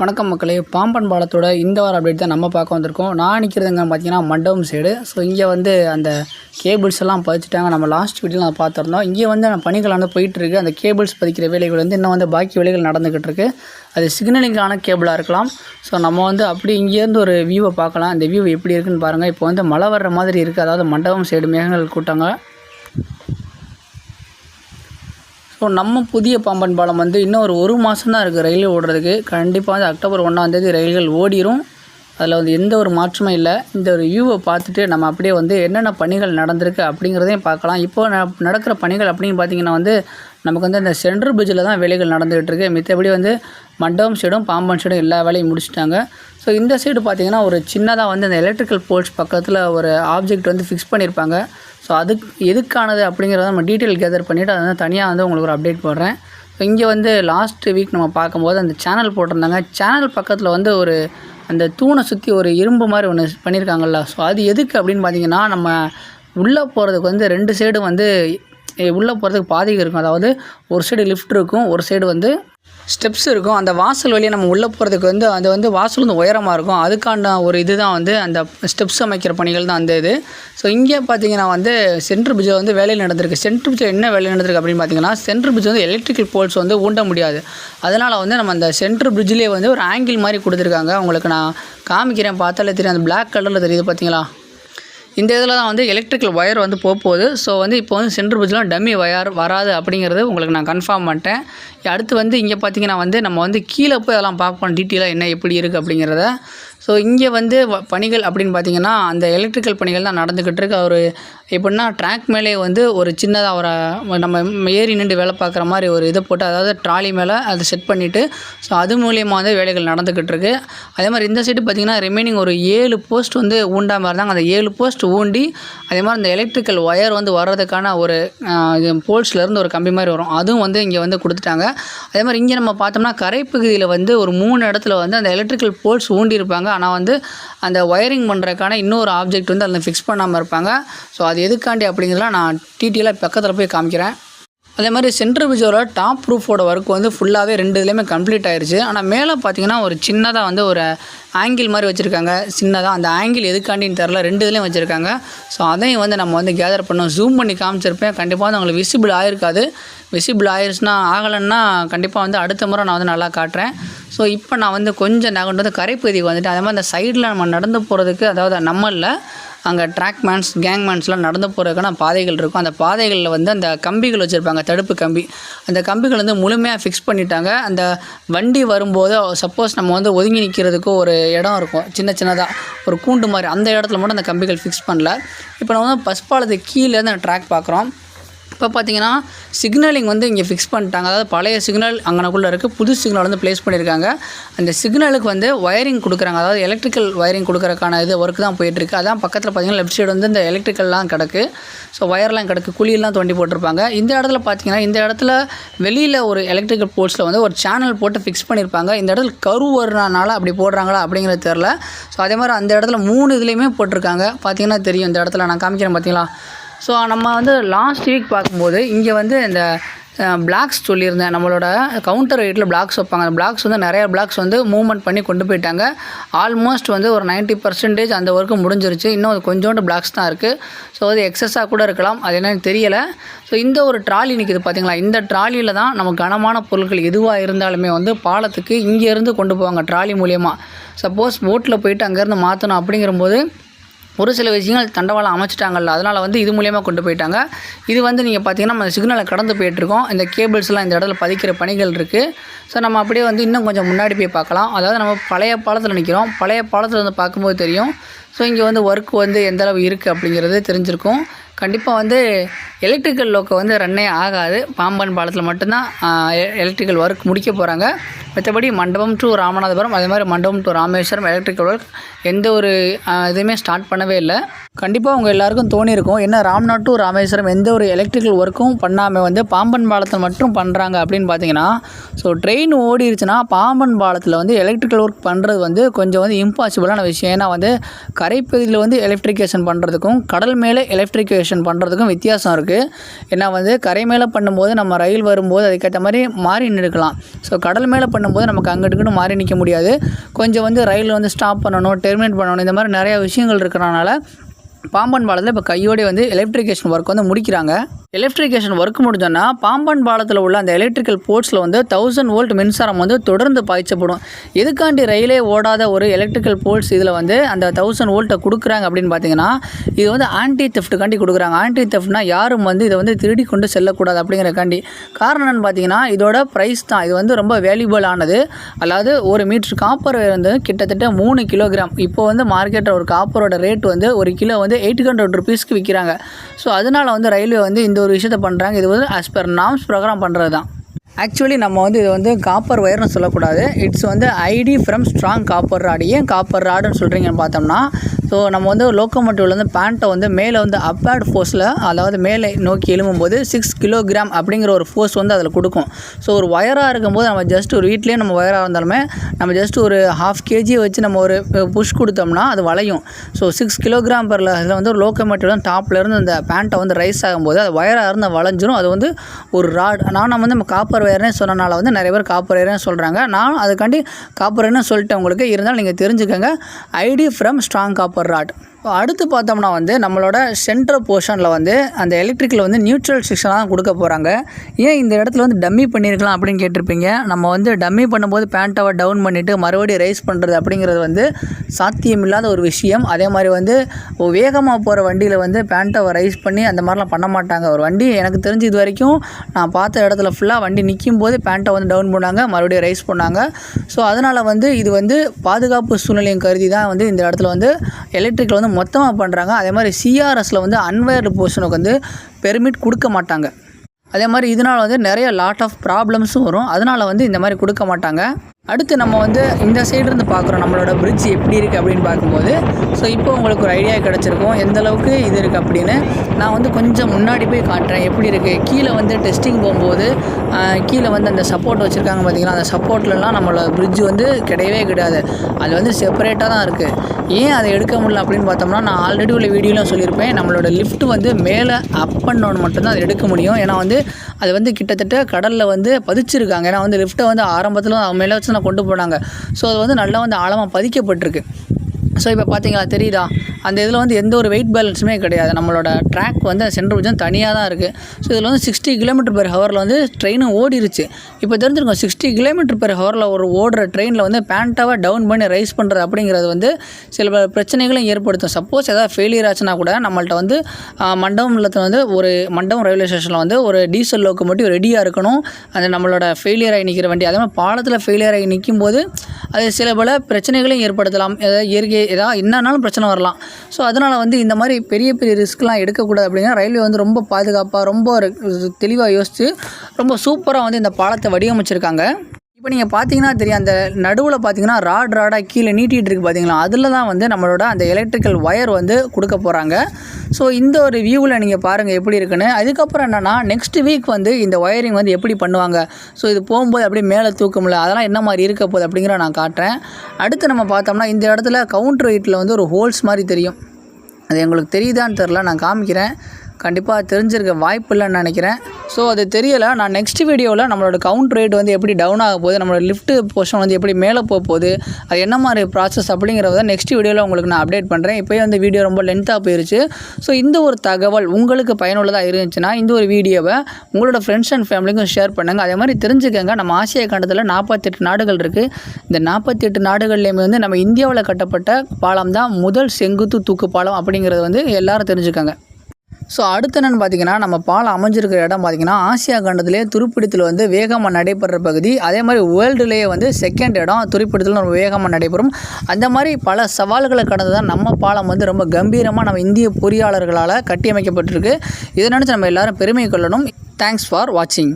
வணக்கம் மக்களே. பாம்பன் பாலத்தோட இந்த வார அப்டேட் தான் நம்ம பார்க்க வந்திருக்கோம். நான் நிற்கிறதுங்க பார்த்தீங்கன்னா மண்டபம் சைடு ஸோ இங்கே வந்து அந்த கேபிள்ஸ் எல்லாம் பதிச்சிட்டாங்க. நம்ம லாஸ்ட் வீட்டில் நான் பார்த்துருந்தோம். இங்கே வந்து அந்த பணிகள் வந்து போயிட்டுருக்கு அந்த கேபிள்ஸ் பதிக்கிற வேலைகள் வந்து இன்னும் வந்து பாக்கி வேலைகள் நடந்துக்கிட்டு இருக்கு. அது சிக்னலிங்கான கேபிளாக இருக்கலாம். ஸோ நம்ம வந்து அப்படி இங்கேருந்து ஒரு வியூவை பார்க்கலாம். அந்த வியூ எப்படி இருக்குன்னு பாருங்கள் இப்போ வந்து மழை வர்ற மாதிரி இருக்குது அதாவது மண்டபம் சைடு மேகங்கள் கூட்டங்க. ஸோ நம்ம புதிய பாம்பன் பாலம் வந்து இன்னும் ஒரு ஒரு மாதம் தான் இருக்குது ரயில் ஓடுறதுக்கு. கண்டிப்பாக வந்து அக்டோபர் ஒன்றாந்தேதி ரயில்கள் ஓடிரும். அதில் வந்து எந்த ஒரு மாற்றமும் இல்லை. இந்த ஒரு வியூவை பார்த்துட்டு நம்ம அப்படியே வந்து என்னென்ன பணிகள் நடந்திருக்கு அப்படிங்கிறதையும் பார்க்கலாம். இப்போ நடக்கிற பணிகள் அப்படின்னு பார்த்தீங்கன்னா வந்து நமக்கு வந்து இந்த சென்ட்ரல் பிரிட்ஜில் தான் வேலைகள் நடந்துகிட்டு இருக்கு. மித்தபடி வந்து மண்டபம் சைடும் பாம்பன் சைடும் எல்லா வேலையும் முடிச்சிட்டாங்க. ஸோ இந்த சைடு பார்த்தீங்கன்னா ஒரு சின்னதாக வந்து அந்த எலக்ட்ரிக்கல் போல்ஸ் பக்கத்தில் ஒரு ஆப்ஜெக்ட் வந்து ஃபிக்ஸ் பண்ணியிருப்பாங்க ஸோ அதுக்கு எதுக்கானது அப்படிங்கிறத நம்ம டீட்டெயில் கேதர் பண்ணிவிட்டு அதை வந்து தனியாக வந்து உங்களுக்கு ஒரு அப்டேட் போடுறேன். ஸோ இங்கே வந்து லாஸ்ட் வீக் நம்ம பார்க்கும்போது அந்த சேனல் போட்டிருந்தாங்க. சேனல் பக்கத்தில் வந்து ஒரு அந்த தூணை சுற்றி ஒரு இரும்பு மாதிரி ஒன்று பண்ணியிருக்காங்கல்ல ஸோ அது எதுக்கு அப்படின்னு பார்த்தீங்கன்னா நம்ம உள்ளே போகிறதுக்கு வந்து ரெண்டு சைடும் வந்து உள்ளே போகிறதுக்கு பாதைகள் இருக்கும். அதாவது ஒரு சைடு லிஃப்ட் இருக்கும் ஒரு சைடு வந்து ஸ்டெப்ஸ் இருக்கும். அந்த வாசல் வழியாக நம்ம உள்ளே போகிறதுக்கு வந்து அது வந்து வாசல் வந்து உயரமாக இருக்கும். அதுக்கான ஒரு இது தான் வந்து அந்த ஸ்டெப்ஸ் அமைக்கிற பணிகள் தான் அந்த இது. ஸோ இங்கே பார்த்தீங்கன்னா வந்து சென்ட்ரு பிரிட்ஜில் வந்து வேலை நடந்திருக்கு. சென்ட்ரு பிரிட்ஜில் என்ன வேலை நடந்திருக்கு அப்படின்னு பார்த்தீங்கன்னா சென்ட்ரு பிரிட்ஜ் வந்து எலக்ட்ரிக்கல் போல்ஸ் வந்து ஊண்ட முடியாது. அதனால் வந்து நம்ம அந்த சென்ட்ரு பிரிட்ஜ்லேயே வந்து ஒரு ஆங்கிள் மாதிரி கொடுத்துருக்காங்க. உங்களுக்கு நான் காமிக்கிறேன் பார்த்தாலே தெரியும். அந்த பிளாக் கலரில் தெரியுது பார்த்தீங்களா இந்த இதில் தான் வந்து எலக்ட்ரிக்கல் ஒயர் வந்து போக போகுது. ஸோ வந்து இப்போ வந்து சென்ட்ரு பிரிட்ஜில் டம்மி ஒயர் வராது அப்படிங்கிறது உங்களுக்கு நான் கன்ஃபார்ம் பண்ணிட்டேன். அடுத்து வந்து இங்கே பார்த்தீங்கன்னா வந்து நம்ம வந்து கீழே போய் அதெல்லாம் பார்ப்போம். டீட்டெயிலாக என்ன எப்படி இருக்குது அப்படிங்கிறத. ஸோ இங்கே வந்து வ- பணிகள் அப்படின்னு பார்த்தீங்கன்னா அந்த எலக்ட்ரிக்கல் பணிகள் தான் நடந்துக்கிட்டு இருக்கு. அவர் எப்படின்னா ட்ராக் மேலே வந்து ஒரு சின்னதாக ஒரு நம்ம ஏறி நின்று வேலை பார்க்குற மாதிரி ஒரு இதை போட்டு அதாவது ட்ராலி மேலே அதை செட் பண்ணிவிட்டு ஸோ அது மூலியமாக வந்து வேலைகள் நடந்துக்கிட்டு இருக்கு. அதே மாதிரி இந்த சைடு பார்த்திங்கன்னா ரிமைனிங் ஒரு ஏழு போஸ்ட் வந்து ஊண்டாமல் இருந்தாங்க அந்த ஏழு போஸ்ட் ஊண்டி அதே மாதிரி அந்த எலக்ட்ரிக்கல் ஒயர் வந்து வர்றதுக்கான ஒரு போல்ஸ்லேருந்து ஒரு கம்பி மாதிரி வரும். அதுவும் வந்து இங்கே வந்து கொடுத்துட்டாங்க. அதே மாதிரி இங்கே நம்ம பார்த்தோம்னா கரைப்பகுதியில் வந்து ஒரு மூணு இடத்துல வந்து அந்த எலக்ட்ரிக்கல் போல்ஸ் ஊண்டியிருப்பாங்க ஆனால் வந்து அந்த ஒயரிங் பண்ணுறதுக்கான இன்னொரு ஆப்ஜெக்ட் வந்து அதில் ஃபிக்ஸ் பண்ணாமல் இருப்பாங்க. ஸோ அது எதுக்காண்டி அப்படிங்கிறதுலாம் நான் டீட்டெயிலாக பக்கத்தில் போய் காமிக்கிறேன். அதே மாதிரி சென்ட்ரல் பிஜோட டாப் ப்ரூஃபோட ஒர்க் வந்து ஃபுல்லாகவே ரெண்டு இதுலேயுமே கம்ப்ளீட் ஆயிடுச்சு ஆனால் மேலே பார்த்தீங்கன்னா ஒரு சின்னதாக வந்து ஒரு ஆங்கிள் மாதிரி வச்சுருக்காங்க. சின்னதாக அந்த ஆங்கிள் எதுக்காண்டின்னு தெரில ரெண்டு இதுலேயும் வச்சுருக்காங்க. ஸோ அதையும் வந்து நம்ம வந்து கேதர் பண்ணோம். ஜூம் பண்ணி காமிச்சிருப்பேன். கண்டிப்பாக வந்து உங்களுக்கு விசிபிள் ஆகிருக்காது விசிபிள் ஆயிருச்சுன்னா ஆகலைன்னா கண்டிப்பாக வந்து அடுத்த முறை நான் வந்து நல்லா காட்டுறேன். ஸோ இப்போ நான் வந்து கொஞ்சம் நகண்டு வந்து கரைப்பகுதிக்கு வந்துட்டு அதே மாதிரி அந்த சைடில் நம்ம நடந்து போகிறதுக்கு அதாவது நம்மளில் அங்கே ட்ராக் மேன்ஸ் கேங் மேன்ஸ்லாம் நடந்து போகிறதுக்கான பாதைகள் இருக்கும். அந்த பாதைகளில் வந்து அந்த கம்பிகள் வச்சுருப்பாங்க தடுப்பு கம்பி. அந்த கம்பிகள் வந்து முழுமையாக ஃபிக்ஸ் பண்ணிட்டாங்க. அந்த வண்டி வரும்போது சப்போஸ் நம்ம வந்து ஒதுங்கி நிற்கிறதுக்கு ஒரு இடம் இருக்கும் சின்ன சின்னதாக ஒரு கூண்டு மாதிரி. அந்த இடத்துல மட்டும் அந்த கம்பிகள் ஃபிக்ஸ் பண்ணல. இப்போ நம்ம வந்து பஸ் பாலத்துக்கு கீழே அந்த ட்ராக் பார்க்குறோம் இப்போ பார்த்தீங்கன்னா சிக்னலிங் வந்து இங்கே ஃபிக்ஸ் பண்ணிட்டாங்க. அதாவது பழைய சிக்னல் அங்கனக்குள்ளே இருக்குது புது சிக்னல் வந்து ப்ளேஸ் பண்ணியிருக்காங்க. அந்த சிக்னலுக்கு வந்து ஒயரிங் கொடுக்குறாங்க. அதாவது எலக்ட்ரிக்கல் ஒயரிங் கொடுக்குறக்கான இது ஒர்க் தான் போயிட்டுருக்கு அதான் பக்கத்தில் பார்த்தீங்கன்னா லெஃப்ட் சைடு வந்து இந்த எலக்ட்ரிக்கல்லாம் கிடக்கு. ஸோ ஒயர்லாம் கிடக்கு. குழியெல்லாம் தோண்டி போட்டிருப்பாங்க. இந்த இடத்துல பார்த்தீங்கன்னா இந்த இடத்துல வெளியில் ஒரு எலக்ட்ரிக்கல் போர்ட்ஸில் வந்து ஒரு சேனல் போட்டு ஃபிக்ஸ் பண்ணியிருப்பாங்க. இந்த இடத்துல கரு வரனால அப்படி போடுறாங்களா அப்படிங்கிறது தெரில ஸோ அதே மாதிரி அந்த இடத்துல மூணு இதுலேயுமே போட்டிருக்காங்க. பார்த்தீங்கன்னா தெரியும். இந்த இடத்துல நான் காமிக்கிறேன் பார்த்தீங்களா? ஸோ நம்ம வந்து லாஸ்ட் வீக் பார்க்கும்போது இங்கே வந்து இந்த பிளாக்ஸ் சொல்லியிருந்தேன். நம்மளோட கவுண்டர் ரேட்டில் பிளாக்ஸ் வைப்பாங்க. அந்த பிளாக்ஸ் வந்து நிறைய பிளாக்ஸ் வந்து மூவ்மெண்ட் பண்ணி கொண்டு போயிட்டாங்க. ஆல்மோஸ்ட் வந்து ஒரு 90% பர்சன்டேஜ் அந்த ஒர்க்கு முடிஞ்சிருச்சு. இன்னும் அது கொஞ்சோண்டு பிளாக்ஸ் தான் இருக்குது ஸோ அது எக்ஸஸாக கூட இருக்கலாம். அது என்னன்னு தெரியலை. ஸோ இந்த ஒரு ட்ராலி நிற்கிது பார்த்தீங்களா இந்த ட்ராலியில் தான் நம்ம கனமான பொருட்கள் எதுவாக இருந்தாலுமே வந்து பாலத்துக்கு இங்கேருந்து கொண்டு போவாங்க ட்ராலி மூலியமாக சப்போஸ் போட்டில் போயிட்டு அங்கேருந்து மாற்றணும் அப்படிங்கிறம்போது ஒரு சில விஷயங்கள் தண்டவாளம் அமைச்சிட்டாங்கல்ல அதனால் வந்து இது மூலியமாக கொண்டு போயிட்டாங்க. இது வந்து நீங்கள் பார்த்தீங்கன்னா நம்ம சிக்னலை கடந்து போயிட்டுருக்கோம். இந்த கேபிள்ஸ்லாம் இந்த இடத்துல பதிக்கிற பணிகள் இருக்குது ஸோ நம்ம அப்படியே வந்து இன்னும் கொஞ்சம் முன்னாடி போய் பார்க்கலாம். அதாவது நம்ம பழைய பாலத்தில் நிற்கிறோம் பழைய பாலத்தில் வந்து பார்க்கும்போது தெரியும். ஸோ இங்கே வந்து ஒர்க் வந்து எந்த அளவு இருக்குது அப்படிங்கிறது தெரிஞ்சிருக்கும். கண்டிப்பாக வந்து எலக்ட்ரிக்கல் லோக்கை வந்து ரன்னே ஆகாது. பாம்பன் பாலத்தில் மட்டும்தான் எலக்ட்ரிக்கல் ஒர்க் முடிக்க போகிறாங்க மற்றபடி மண்டபம் டு ராமநாதபுரம் அதே மாதிரி மண்டபம் டு ராமேஸ்வரம் எலக்ட்ரிக்கல் ஒர்க் எந்த ஒரு இதுவுமே ஸ்டார்ட் பண்ணவே இல்லை. கண்டிப்பாக உங்கள் எல்லாருக்கும் தோணியிருக்கும் என்ன ராம்நாத் டு ராமேஸ்வரம் எந்த ஒரு எலக்ட்ரிக்கல் ஒர்க்கும் பண்ணாமல் வந்து பாம்பன் பாலத்தில் மட்டும் பண்ணுறாங்க அப்படின்னு பார்த்தீங்கன்னா ஸோ ட்ரெயின் ஓடிருச்சுன்னா பாம்பன் பாலத்தில் வந்து எலக்ட்ரிக்கல் ஒர்க் பண்ணுறது வந்து கொஞ்சம் வந்து இம்பாசிபிளான விஷயம். ஏன்னா வந்து கரைப்பகுதியில் வந்து எலக்ட்ரிகேஷன் பண்ணுறதுக்கும் கடல் மேலே எலக்ட்ரிகேஷன் பண்ணுறதுக்கும் வித்தியாசம் இருக்குது ஏன்னா வந்து கரை மேலே பண்ணும்போது நம்ம ரயில் வரும்போது அதுக்கேற்ற மாதிரி மாறி நிற்கலாம் ஸோ கடல் மேலே பண்ணும் அப்படின்னும் போது நமக்கு அங்கிட்டு மாறி நிற்க முடியாது. கொஞ்சம் வந்து ரயில் வந்து ஸ்டாப் பண்ணணும் டெர்மினேட் பண்ணணும் இந்த மாதிரி நிறையா விஷயங்கள் இருக்கிறனால பாம்பன் பாலத்தில் இப்போ கையோடய வந்து எலக்ட்ரிகேஷன் ஒர்க் வந்து முடிக்கிறாங்க. எலக்ட்ரிகேஷன் ஒர்க் முடிஞ்சோன்னா பாம்பன் பாலத்தில் உள்ள அந்த எலக்ட்ரிக்கல் போர்ட்ஸில் வந்து தௌசண்ட் வோல்ட் மின்சாரம் வந்து தொடர்ந்து பாய்ச்சப்படும். எதுக்காண்டி ரயிலே ஓடாத ஒரு எலக்ட்ரிக்கல் போல்ஸ் இதில் வந்து அந்த தௌசண்ட் வோல்ட்டை கொடுக்குறாங்க அப்படின்னு பார்த்தீங்கன்னா இது வந்து ஆன்டி தெஃப்ட்டுக்காண்டி கொடுக்குறாங்க. ஆன்டி தெஃப்ட்னா யாரும் வந்து இதை வந்து திருடி கொண்டு செல்லக்கூடாது அப்படிங்கிறக்காண்டி காரணம் என்னென்னு பார்த்தீங்கன்னா இதோட ப்ரைஸ் தான். இது வந்து ரொம்ப வேல்யூபிள் ஆனது. அதாவது ஒரு மீட்ரு காப்பர் வந்து கிட்டத்தட்ட மூணு கிலோகிராம் இப்போ வந்து மார்க்கெட்டில் ஒரு காப்பரோட ரேட் வந்து ஒரு கிலோ வந்து எயிட் ஹண்ட்ரட் ருபீஸ்க்கு விற்கிறாங்க ஸோ அதனால் வந்து ரயில்வே வந்து இந்த ஒரு விஷயத்தை பண்ணுறாங்க இது வந்து ஆஸ் பர் நாம்ஸ் ப்ரோக்ராம் பண்ணுறது தான் ஆக்சுவலி நம்ம வந்து இது வந்து காப்பர் ஒயர்னு சொல்லக்கூடாது. இட்ஸ் வந்து ID from strong copper rod ஏன் காப்பர் ராடுன்னு சொல்கிறீங்கன்னு பார்த்தோம்னா ஸோ நம்ம வந்து லோக்கோமோட்டிவில் வந்து பேண்ட்டை வந்து மேலே வந்து அப்பேர்ட் ஃபோர்ஸில் அதாவது மேலே நோக்கி எழும்பும்போது சிக்ஸ் கிலோகிராம் அப்படிங்கிற ஒரு ஃபோர்ஸ் வந்து அதில் கொடுக்கும். ஸோ ஒரு ஒயராக இருக்கும்போது நம்ம ஜஸ்ட் ஒரு வீட்லேயே நம்ம ஒயராக இருந்தாலுமே நம்ம ஜஸ்ட் ஒரு ஹாஃப் கேஜியை வச்சு நம்ம ஒரு புஷ் கொடுத்தோம்னா அது வளையும். ஸோ சிக்ஸ் கிலோகிராம் பரில் அதில் வந்து ஒரு லோக்கோமோட்டிவ் வந்து அந்த பேண்ட்டை வந்து ரைஸ் ஆகும்போது அது ஒயராக இருந்தால் வளைஞ்சிரும். அது வந்து ஒரு ராட் நான் நம்ம வந்து நம்ம காப்பர் ஒயர்னே சொன்னனால வந்து நிறைய பேர் காப்பர் ஒயர்னு சொல்கிறாங்க நான் அதுக்காண்டி காப்பர் ஒயர்னு சொல்லிட்டேன் உங்களுக்கு. இருந்தாலும் நீங்கள் தெரிஞ்சுக்கோங்க. ID from strong copper rod இப்போ அடுத்து பார்த்தோம்னா வந்து நம்மளோட சென்ட்ரல் போர்ஷனில் வந்து அந்த எலக்ட்ரிக்கில் வந்து நியூட்ரல் செக்ஷனாக தான் கொடுக்க போகிறாங்க ஏன் இந்த இடத்துல வந்து டம்மி பண்ணியிருக்கலாம் அப்படின்னு கேட்டிருப்பீங்க? நம்ம வந்து டம்மி பண்ணும்போது பேண்ட்டவை டவுன் பண்ணிவிட்டு மறுபடியும் ரைஸ் பண்ணுறது அப்படிங்கிறது வந்து சாத்தியமில்லாத ஒரு விஷயம். அதே மாதிரி வந்து வேகமாக போகிற வண்டியில் வந்து பேண்ட்டவை ரைஸ் பண்ணி அந்த மாதிரிலாம் பண்ண மாட்டாங்க. ஒரு வண்டி எனக்கு தெரிஞ்சு இது வரைக்கும் நான் பார்த்த இடத்துல ஃபுல்லாக வண்டி நிற்கும் போது பேண்ட்டை வந்து டவுன் பண்ணாங்க மறுபடியும் ரைஸ் பண்ணாங்க. ஸோ அதனால் வந்து இது வந்து பாதுகாப்பு சூழ்நிலையும் கருதி தான் வந்து இந்த இடத்துல வந்து எலக்ட்ரிக்கில் வந்து மொத்தமாக பண்ணுறாங்க அதே மாதிரி சிஆர்எஸில் வந்து அன்வயர்டு போர்ஷனுக்கு வந்து பெர்மிட் கொடுக்க மாட்டாங்க. அதே மாதிரி இதனால் வந்து நிறைய லாட் ஆஃப் ப்ராப்ளம்ஸும் வரும். அதனால் வந்து இந்த மாதிரி கொடுக்க மாட்டாங்க. அடுத்து நம்ம வந்து இந்த சைடு இருந்து பார்க்குறோம். நம்மளோட பிரிட்ஜ் எப்படி இருக்குது அப்படின்னு பார்க்கும்போது ஸோ இப்போ உங்களுக்கு ஒரு ஐடியா கிடச்சிருக்கும். எந்த அளவுக்கு இது இருக்குது அப்படின்னு. நான் வந்து கொஞ்சம் முன்னாடி போய் காட்டுறேன். எப்படி இருக்குது கீழே வந்து டெஸ்டிங் போகும்போது கீழே வந்து அந்த சப்போர்ட் வச்சுருக்காங்க பார்த்தீங்களா அந்த சப்போர்ட்லலாம் நம்மளோட பிரிட்ஜ் வந்து கிடையவே கிடையாது. அது வந்து செப்பரேட்டாக தான் இருக்குது ஏன் அதை எடுக்க முடியல அப்படின்னு பார்த்தோம்னா நான் ஆல்ரெடி உள்ள வீடியோலாம் சொல்லியிருப்பேன். நம்மளோட லிஃப்ட் வந்து மேலே அப் அண்ட் டவுன் மட்டும்தான் அதை எடுக்க முடியும். ஏன்னா வந்து அது வந்து கிட்டத்தட்ட கடலில் வந்து பதிச்சிருக்காங்க. ஏன்னா வந்து லிஃப்ட்டை வந்து ஆரம்பத்தில் அவங்க மேலே வச்சு நான் கொண்டு போனாங்க. ஸோ அது வந்து நல்லா வந்து ஆழமாக பதிக்கப்பட்டிருக்கு. ஸோ இப்போ பார்த்தீங்களா தெரியுதா? அந்த இதில் வந்து எந்த ஒரு வெயிட் பேலன்ஸுமே கிடையாது. நம்மளோட ட்ராக் வந்து சென்ட்ரல் பிரிட்ஜும் தனியாக தான் இருக்குது ஸோ இதில் வந்து சிக்ஸ்டி கிலோமீட்டர் பெர் ஹவரில் வந்து ட்ரெயினும் ஓடிருச்சு. இப்போ தெரிஞ்சிருக்கோம் சிக்ஸ்டி கிலோமீட்டர் பெர் ஹவரில் ஒரு ஓடுற ட்ரெயினில் வந்து பேண்ட்டாவை டவுன் பண்ணி ரைஸ் பண்ணுறது அப்படிங்கிறது வந்து சில பல பிரச்சனைகளும் ஏற்படுத்தும். சப்போஸ் ஏதாவது ஃபெயிலியர் ஆச்சுன்னா கூட நம்மள்ட்ட வந்து மண்டபம் இல்லத்தில் வந்து ஒரு மண்டபம் ரயில்வே ஸ்டேஷனில் வந்து ஒரு டீசல் லோக்கோமோட்டிவ் ரெடியாக இருக்கணும். அந்த நம்மளோட ஃபெயிலியர் ஆகி நிற்கிற வண்டி. அதே மாதிரி பாலத்தில் ஃபெயிலியர் ஆகி நிற்கும் போது அது சில பல பிரச்சனைகளையும் ஏற்படுத்தலாம். ஏதாவது இயற்கை ஏதாவது என்னன்னாலும் பிரச்சனை வரலாம். ஸோ அதனால் வந்து இந்த மாதிரி பெரிய பெரிய ரிஸ்க்லாம் எடுக்கக்கூடாது அப்படின்னா ரயில்வே வந்து ரொம்ப பாதுகாப்பாக ரொம்ப தெளிவாக யோசித்து ரொம்ப சூப்பராக வந்து இந்த பாலத்தை வடிவமைச்சிருக்காங்க. இப்போ நீங்கள் பார்த்தீங்கன்னா தெரியும் அந்த நடுவில் பார்த்தீங்கன்னா ராட் ராடாக கீழே நீட்டிகிட்டு இருக்கு பார்த்தீங்களா அதில் தான் வந்து நம்மளோட அந்த எலக்ட்ரிக்கல் ஒயர் வந்து கொடுக்க போகிறாங்க ஸோ இந்த ஒரு வியூவில் நீங்கள் பாருங்கள் எப்படி இருக்குன்னு. அதுக்கப்புறம் என்னென்னா நெக்ஸ்ட் வீக் வந்து இந்த ஒயரிங் வந்து எப்படி பண்ணுவாங்க? ஸோ இது போகும்போது அப்படியே மேலே தூக்கமில்ல அதெல்லாம் என்ன மாதிரி இருக்க போகுது அப்படிங்கிற நான் காட்டுறேன். அடுத்து நம்ம பார்த்தோம்னா இந்த இடத்துல கவுண்டர் வெயிட்டில் வந்து ஒரு ஹோல்ஸ் மாதிரி தெரியும். அது எங்களுக்கு தெரியுதான்னு தெரில நான் காமிக்கிறேன். கண்டிப்பாக தெரிஞ்சிருக்க வாய்ப்பு இல்லைன்னு நினைக்கிறேன். ஸோ அது தெரியலை. நான் நெக்ஸ்ட் வீடியோவில் நம்மளோட கவுண்ட் ரேட் வந்து எப்படி டவுன் ஆக போகுது நம்மளோட லிஃப்ட் போர்ஷன் வந்து எப்படி மேலே போக போகுது அது என்ன மாதிரி ப்ராசஸ் அப்படிங்கிறத நெக்ஸ்ட் வீடியோவில் உங்களுக்கு நான் அப்டேட் பண்ணுறேன் இப்போயே வந்து வீடியோ ரொம்ப லென்த்தாக போயிருச்சு. ஸோ இந்த ஒரு தகவல் உங்களுக்கு பயனுள்ளதாக இருந்துச்சுன்னா இந்த ஒரு வீடியோவை உங்களோட ஃப்ரெண்ட்ஸ் அண்ட் ஃபேமிலிக்கும் ஷேர் பண்ணுங்கள் அதே மாதிரி தெரிஞ்சுக்கங்க நம்ம ஆசிய கண்டத்தில் நாற்பத்தெட்டு நாடுகள் இருக்குது இந்த நாற்பத்தெட்டு நாடுகள்லேயுமே வந்து நம்ம இந்தியாவில் கட்டப்பட்ட பாலம் தான் முதல் செங்குத்து தூக்கு பாலம் அப்படிங்கிறது வந்து எல்லாரும் தெரிஞ்சுக்கங்க. ஸோ அடுத்து என்னென்னு பார்த்தீங்கன்னா நம்ம பாலம் அமைஞ்சிருக்கிற இடம் பார்த்தீங்கன்னா ஆசியா கண்டத்திலே துருப்பிடித்தல் வந்து வேகமாக நடைபெற பகுதி. அதே மாதிரி வேர்ல்டுலேயே வந்து செகண்ட் இடம் துருப்பிடித்தல் ரொம்ப வேகமாக நடைபெறும். அந்த மாதிரி பல சவால்களை கடந்து தான் நம்ம பாலம் வந்து ரொம்ப கம்பீரமாக நம்ம இந்திய பொறியாளர்களால் கட்டியமைக்கப்பட்டிருக்கு. இதை நினச்சி நம்ம எல்லோரும் பெருமை கொள்ளணும். தேங்க்ஸ் ஃபார் வாட்சிங்